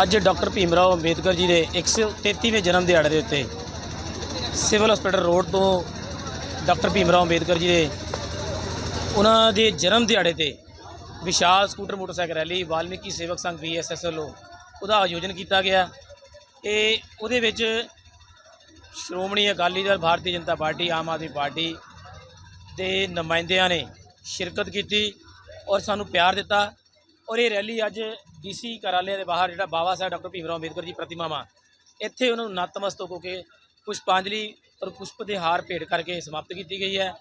ਅੱਜ ਡਾਕਟਰ ਭੀਮਰਾਓ ਅੰਬੇਦਕਰ ਜੀ ਦੇ 133ਵੇਂ ਜਨਮ ਦਿਹਾੜੇ ਦੇ ਉੱਤੇ ਸਿਵਲ ਹਸਪੀਟਲ ਰੋਡ ਤੋਂ ਡਾਕਟਰ ਭੀਮਰਾਓ ਅੰਬੇਦਕਰ ਜੀ ਦੇ ਉਹਨਾਂ ਦੇ ਜਨਮ ਦਿਹਾੜੇ ਤੇ ਵਿਸ਼ਾਲ scooter motorcycle rally, Valmiki Sevak Sangh VSS ਵੱਲੋਂ ਉਹਦਾ ਆਯੋਜਨ ਕੀਤਾ ਗਿਆ ਇਹ ਉਹਦੇ ਵਿੱਚ ਸ਼੍ਰੋਮਣੀ ਅਕਾਲੀ ਦਲ, ਭਾਰਤੀ ਜਨਤਾ ਪਾਰਟੀ, ਆਮ ਆਦਮੀ ਪਾਰਟੀ ਦੇ ਨੁਮਾਇੰਦਿਆਂ ਨੇ ਸ਼ਿਰਕਤ ਕੀਤੀ ਔਰ ਸਾਨੂੰ ਪਿਆਰ ਦਿੱਤਾ ਔਰ ਇਹ ਰੈਲੀ ਅੱਜ ਡੀਸੀ ਕਾਰਆਲੇ ਦੇ ਬਾਹਰ ਜਿਹੜਾ ਬਾਬਾ ਸਾਹਿਬ ਡਾਕਟਰ ਭੀਮ ਰਾਓ ਅੰਬੇਦਕਰ ਜੀ ਪ੍ਰਤਿਮਾਵਾਂ ਇੱਥੇ ਉਹਨਾਂ ਨੂੰ ਨਤਮਸਤਕ ਹੋ ਕੇ ਪੁਸ਼ਪਾਂਜਲੀ ਔਰ ਪੁਸ਼ਪ ਦੇ ਹਾਰ ਭੇਟ ਕਰਕੇ ਸਮਾਪਤ ਕੀਤੀ ਗਈ ਹੈ।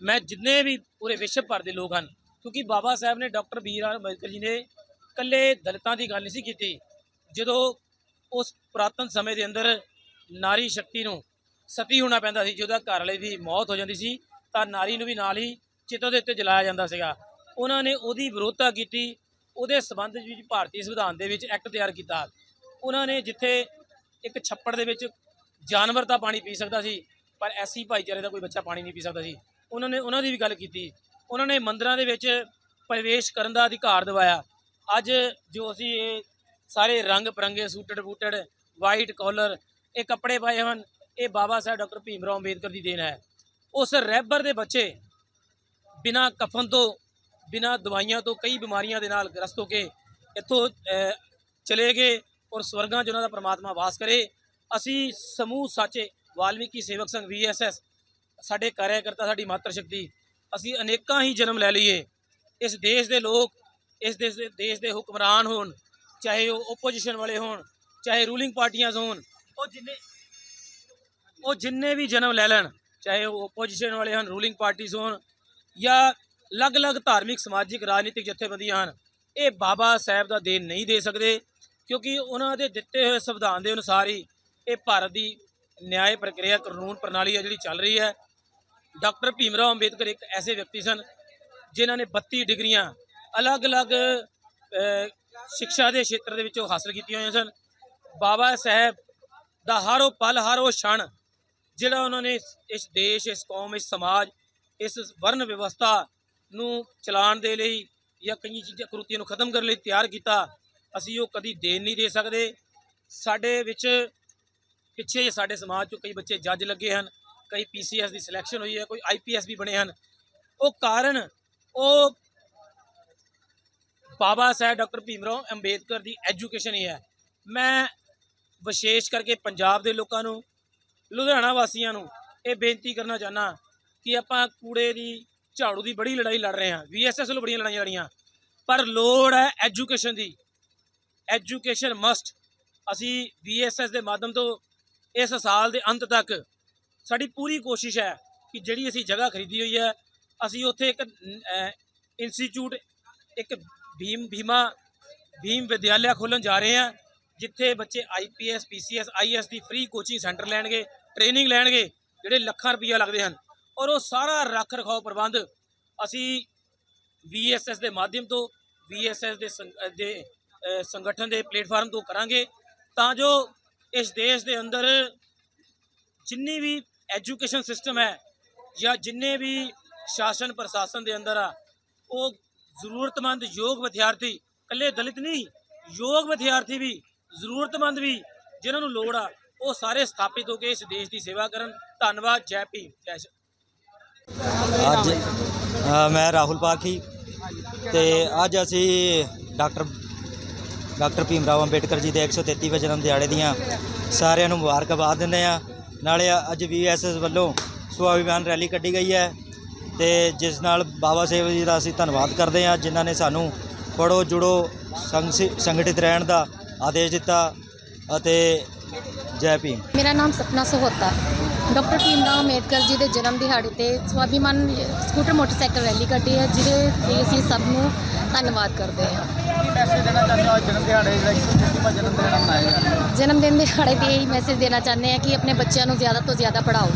ਮੈਂ ਜਿੰਨੇ ਵੀ ਪੂਰੇ ਵਿਸ਼ਵ ਭਰ ਦੇ ਲੋਕ ਹਨ, ਕਿਉਂਕਿ ਬਾਬਾ ਸਾਹਿਬ ਨੇ ਡਾਕਟਰ ਬੀਰ ਅੰਬੇਦਕਰ ਜੀ ਨੇ ਇਕੱਲੇ ਦਲਿਤਾਂ ਦੀ ਗੱਲ ਨਹੀਂ ਸੀ ਕੀਤੀ, ਜਦੋਂ ਉਸ ਪੁਰਾਤਨ ਸਮੇਂ ਦੇ ਅੰਦਰ ਨਾਰੀ ਸ਼ਕਤੀ ਨੂੰ ਸਤੀ ਹੋਣਾ ਪੈਂਦਾ ਸੀ, ਜਦੋਂ ਘਰ ਵਾਲੇ ਦੀ ਮੌਤ ਹੋ ਜਾਂਦੀ ਸੀ, ਤਾਂ ਨਾਰੀ ਨੂੰ ਵੀ ਨਾਲ ਹੀ ਚਿੱਤੋਂ ਦੇ ਉੱਤੇ ਜਲਾਇਆ ਜਾਂਦਾ ਸੀਗਾ। ਉਹਨਾਂ ਨੇ ਉਹਦੀ ਵਿਰੋਧਤਾ ਕੀਤੀ ਉਹਦੇ ਸਬੰਧ ਵਿੱਚ ਭਾਰਤੀ ਸੰਵਿਧਾਨ ਦੇ ਵਿੱਚ ਐਕਟ ਤਿਆਰ ਕੀਤਾ। ਉਹਨਾਂ ਨੇ ਜਿੱਥੇ ਇੱਕ ਛੱਪੜ ਦੇ ਵਿੱਚ ਜਾਨਵਰ ਤਾਂ ਪਾਣੀ ਪੀ ਸਕਦਾ ਸੀ, ਪਰ ਐਸੀ ਭਾਈਚਾਰੇ ਦਾ ਕੋਈ ਬੱਚਾ ਪਾਣੀ ਨਹੀਂ ਪੀ ਸਕਦਾ ਸੀ। ਉਹਨਾਂ ਨੇ ਉਹਨਾਂ ਦੀ ਵੀ ਗੱਲ ਕੀਤੀ। ਉਹਨਾਂ ਨੇ ਮੰਦਰਾਂ ਦੇ ਵਿੱਚ ਪ੍ਰਵੇਸ਼ ਕਰਨ ਦਾ ਅਧਿਕਾਰ ਦਿਵਾਇਆ। ਅੱਜ ਜੋ ਅਸੀਂ ਇਹ ਸਾਰੇ ਰੰਗ ਪਰੰਗੇ ਸੂਟਡ ਬੂਟਡ ਵਾਈਟ ਕਾਲਰ ਇਹ ਕੱਪੜੇ ਪਾਏ ਹਨ, ਇਹ ਬਾਬਾ ਸਾਹਿਬ ਡਾਕਟਰ ਭੀਮ ਰਾਓ ਅੰਬੇਦਕਰ ਦੀ ਦੇਣ ਹੈ। ਉਸ ਰਹਿਬਰ ਦੇ ਬੱਚੇ ਬਿਨਾ ਕਫਨ ਤੋਂ ਬਿਨਾਂ ਦਵਾਈਆਂ ਤੋਂ ਕਈ ਬਿਮਾਰੀਆਂ ਦੇ ਨਾਲ ਗ੍ਰਸਤ ਹੋ ਕੇ ਇੱਥੋਂ ਚਲੇ ਗਏ ਔਰ ਸਵਰਗਾਂ 'ਚ ਉਹਨਾਂ ਦਾ ਪ੍ਰਮਾਤਮਾ ਵਾਸ ਕਰੇ। ਅਸੀਂ ਸਮੂਹ ਸਾਚੇ ਵਾਲਮੀਕੀ ਸੇਵਕ ਸੰਘ ਵੀਐਸਐਸ ਸਾਡੇ ਕਾਰਿਆਕਰਤਾ, ਸਾਡੀ ਮਾਤਰ ਸ਼ਕਤੀ, ਅਸੀਂ ਅਨੇਕਾਂ ਹੀ ਜਨਮ ਲੈ ਲਈਏ। ਇਸ ਦੇਸ਼ ਦੇ ਲੋਕ, ਇਸ ਦੇਸ਼ ਦੇ ਦੇਸ਼ ਦੇ ਹੁਕਮਰਾਨ ਹੋਣ, ਚਾਹੇ ਉਹ ਓਪੋਜੀਸ਼ਨ ਵਾਲੇ ਹੋਣ, ਚਾਹੇ ਰੂਲਿੰਗ ਪਾਰਟੀਆਂ ਹੋਣ, ਉਹ ਜਿੰਨੇ ਉਹ ਜਿੰਨੇ ਵੀ ਜਨਮ ਲੈ ਲੈਣ, ਚਾਹੇ ਉਹ ਓਪੋਜੀਸ਼ਨ ਵਾਲੇ ਹੋਣ ਰੂਲਿੰਗ ਪਾਰਟੀਆਂ ਹੋਣ, ਜਾਂ ਅਲੱਗ-ਅਲੱਗ ਧਾਰਮਿਕ ਸਮਾਜਿਕ ਰਾਜਨੀਤਿਕ ਜਥੇਬੰਦੀਆਂ ਹਨ। ਇਹ ਬਾਬਾ ਸਾਹਿਬ ਦਾ ਦੇਣ ਨਹੀਂ ਦੇ ਸਕਦੇ ਕਿਉਂਕਿ ਉਹਨਾਂ ਦੇ ਦਿੱਤੇ ਹੋਏ ਸੰਵਿਧਾਨ ਦੇ ਅਨੁਸਾਰ ਹੀ ਇਹ ਭਾਰਤ ਦੀ ਨਿਆਂ ਪ੍ਰਕਿਰਿਆ ਕਾਨੂੰਨ ਪ੍ਰਣਾਲੀ ਹੈ ਜਿਹੜੀ ਚੱਲ ਰਹੀ ਹੈ। ਡਾਕਟਰ ਭੀਮਰਾਓ ਅੰਬੇਦਕਰ ਇੱਕ ਐਸੇ ਵਿਅਕਤੀ ਸਨ ਜਿਨ੍ਹਾਂ ਨੇ 32 ਡਿਗਰੀਆਂ ਅਲੱਗ-ਅਲੱਗ ਅ, ਸਿੱਖਿਆ ਦੇ ਖੇਤਰ ਦੇ ਵਿੱਚੋਂ ਹਾਸਲ ਕੀਤੀਆਂ ਹੋਈਆਂ ਸਨ। ਬਾਬਾ ਸਾਹਿਬ ਦਾ ਹਰ ਉਹ ਪਲ ਹਰ ਉਹ ਛਣ ਜਿਹੜਾ ਉਹਨਾਂ ਨੇ ਇਸ- ਇਸ ਦੇਸ਼ ਇਸ ਕੌਮ ਇਸ ਸਮਾਜ ਇਸ ਵਰਨ ਵਿਵਸਥਾ ਨੂੰ ਚਲਾਉਣ ਦੇ ਲਈ ਜਾਂ ਕਈ ਚੀਜ਼ਾਂ ਕਰੂਤੀਆਂ ਨੂੰ ਖਤਮ ਕਰਨ ਲਈ ਤਿਆਰ ਕੀਤਾ, ਅਸੀਂ ਉਹ ਕਦੀ ਦੇਣ ਨਹੀਂ ਦੇ ਸਕਦੇ। ਸਾਡੇ ਵਿੱਚ ਪਿੱਛੇ ਸਾਡੇ ਸਮਾਜ 'ਚੋਂ ਕਈ ਬੱਚੇ ਜੱਜ ਲੱਗੇ ਹਨ, ਕਈ ਪੀਸੀਐਸ ਦੀ ਸਿਲੈਕਸ਼ਨ ਹੋਈ ਹੈ, ਕੋਈ ਆਈਪੀਐਸ ਵੀ ਬਣੇ ਹਨ। ਉਹ ਕਾਰਨ ਉਹ ਬਾਬਾ ਸਾਹਿਬ ਡਾਕਟਰ ਭੀਮਰਾਓ ਅੰਬੇਦਕਰ ਦੀ ਐਜੂਕੇਸ਼ਨ ਹੀ ਹੈ। ਮੈਂ ਵਿਸ਼ੇਸ਼ ਕਰਕੇ ਪੰਜਾਬ ਦੇ ਲੋਕਾਂ ਨੂੰ, ਲੁਧਿਆਣਾ ਵਾਸੀਆਂ ਨੂੰ ਇਹ ਬੇਨਤੀ ਕਰਨਾ ਚਾਹਨਾ ਕਿ ਆਪਾਂ ਕੂੜੇ ਦੀ ਝਾੜੂ ਦੀ ਬੜੀ ਲੜਾਈ ਲੜ ਰਹੇ ਹਾਂ ਵੀਐਸਐਸ ਵੱਲੋਂ ਬੜੀਆਂ ਲੜਾਈਆਂ ਲੜੀਆਂ। ਪਰ ਲੋੜ ਹੈ ਐਜੂਕੇਸ਼ਨ ਦੀ। ਐਜੂਕੇਸ਼ਨ ਮਸਟ ਅਸੀਂ ਵੀਐਸਐਸ ਦੇ ਮਾਧਿਅਮ ਤੋਂ ਇਸ ਸਾਲ ਦੇ ਅੰਤ ਤੱਕ ਸਾਡੀ ਪੂਰੀ ਕੋਸ਼ਿਸ਼ ਹੈ ਕਿ ਜਿਹੜੀ ਅਸੀਂ ਜਗ੍ਹਾ ਖਰੀਦੀ ਹੋਈ ਹੈ, ਅਸੀਂ ਉੱਥੇ ਇੱਕ ਇੰਸਟੀਚਿਊਟ ਇੱਕ ਭੀਮ, ਭੀਮਾ, ਭੀਮ ਵਿਦਿਆਲਿਆ ਖੋਲ੍ਹਣ ਜਾ ਰਹੇ ਹਾਂ, ਜਿੱਥੇ ਬੱਚੇ ਆਈਪੀਐਸ ਪੀਸੀਐਸ ਆਈਐਸ ਦੀ ਫ੍ਰੀ ਕੋਚਿੰਗ ਸੈਂਟਰ ਲੈਣਗੇ ਟ੍ਰੇਨਿੰਗ ਲੈਣਗੇ, ਜਿਹੜੇ ਲੱਖਾਂ ਰੁਪਈਆ ਲੱਗਦੇ ਹਨ। ਔਰ ਉਹ ਸਾਰਾ ਰੱਖ ਰਖਾਓ ਪ੍ਰਬੰਧ ਅਸੀਂ ਵੀਐਸਐਸ ਦੇ ਮਾਧਿਅਮ ਤੋਂ ਵੀਐਸਐਸ ਦੇ ਸੰਗ- ਦੇ ਸੰਗਠਨ ਦੇ ਪਲੇਟਫਾਰਮ ਤੋਂ ਕਰਾਂਗੇ ਤਾਂ ਜੋ ਇਸ ਦੇਸ਼ ਦੇ ਅੰਦਰ ਜਿੰਨੀ ਵੀ ਐਜੂਕੇਸ਼ਨ ਸਿਸਟਮ ਹੈ ਜਾਂ ਜਿੰਨੇ ਵੀ ਸ਼ਾਸਨ ਪ੍ਰਸ਼ਾਸਨ ਦੇ ਅੰਦਰ ਆ, ਉਹ ਜ਼ਰੂਰਤਮੰਦ ਯੋਗ ਵਿਦਿਆਰਥੀ, ਇਕੱਲੇ ਦਲਿਤ ਨਹੀਂ, ਯੋਗ ਵਿਦਿਆਰਥੀ ਵੀ, ਜ਼ਰੂਰਤਮੰਦ ਵੀ ਜਿਨ੍ਹਾਂ ਨੂੰ ਲੋੜ ਆ, ਉਹ ਸਾਰੇ ਸਥਾਪਿਤ ਹੋ ਕੇ ਇਸ ਦੇਸ਼ ਦੀ ਸੇਵਾ ਕਰਨ। ਧੰਨਵਾਦ, ਜੈ ਭੀਮ, ਜੈ ਅੱਜ ਮੈਂ ਰਾਹੁਲ ਪਾਖੀ ਤੇ ਅੱਜ ਅਸੀਂ ਡਾਕਟਰ ਡਾਕਟਰ ਭੀਮ ਰਾਓ ਅੰਬੇਡਕਰ ਜੀ ਦੇ 133ਵੇਂ ਜਨਮ ਦਿਹਾੜੇ ਦੀਆਂ ਸਾਰਿਆਂ ਨੂੰ ਮੁਬਾਰਕਬਾਦ ਦਿੰਦੇ ਆ ਨਾਲੇ ਅੱਜ ਵੀਐਸਐਸ ਵੱਲੋਂ ਸਵਾਭਿਮਾਨ ਰੈਲੀ ਕੱਢੀ ਗਈ ਹੈ ਤੇ ਜਿਸ ਨਾਲ ਬਾਬਾ ਸਾਹਿਬ ਜੀ ਦਾ ਅਸੀਂ ਧੰਨਵਾਦ ਕਰਦੇ ਹਾਂ, ਜਿਨ੍ਹਾਂ ਨੇ ਸਾਨੂੰ ਪੜੋ ਜੁੜੋ ਸੰਗ ਸੰਗਠਿਤ ਰਹਿਣ ਦਾ ਆਦੇਸ਼ ਦਿੱਤਾ ਅਤੇ ਜੈ ਭੀਮ। ਮੇਰਾ ਨਾਮ ਸਪਨਾ ਸਹੋਤਾ। ਡਾਕਟਰ ਭੀਮਰਾਓ ਅੰਬੇਦਕਰ ਜੀ ਦੇ ਜਨਮ ਦਿਹਾੜੇ ਤੇ ਸਵਾਭਿਮਾਨ ਸਕੂਟਰ ਮੋਟਰਸਾਈਕਲ ਰੈਲੀ ਕੱਢੀ ਹੈ ਜਿਹਦੇ ਲਈ ਅਸੀਂ ਸਭ ਨੂੰ ਧੰਨਵਾਦ ਕਰਦੇ ਹਾਂ। ਕੀ ਮੈਸੇਜ ਦੇਣਾ ਚਾਹੁੰਦੇ ਹੋ ਜਨਮ ਦਿਹਾੜੇ ਜਿਹੜਾ 133ਵਾਂ ਜਨਮ ਦਿਹਾੜਾ ਮਨਾਇਆ ਜਾ ਰਿਹਾ। ਹੈ ਜਨਮ ਦਿਨ ਦਿਹਾੜੇ ਤੇ ਇਹ ਮੈਸੇਜ ਦੇਣਾ ਚਾਹੁੰਦੇ ਹਾਂ ਕਿ ਆਪਣੇ ਬੱਚਿਆਂ ਨੂੰ ਜ਼ਿਆਦਾ ਤੋਂ ਜ਼ਿਆਦਾ ਪੜ੍ਹਾਓ।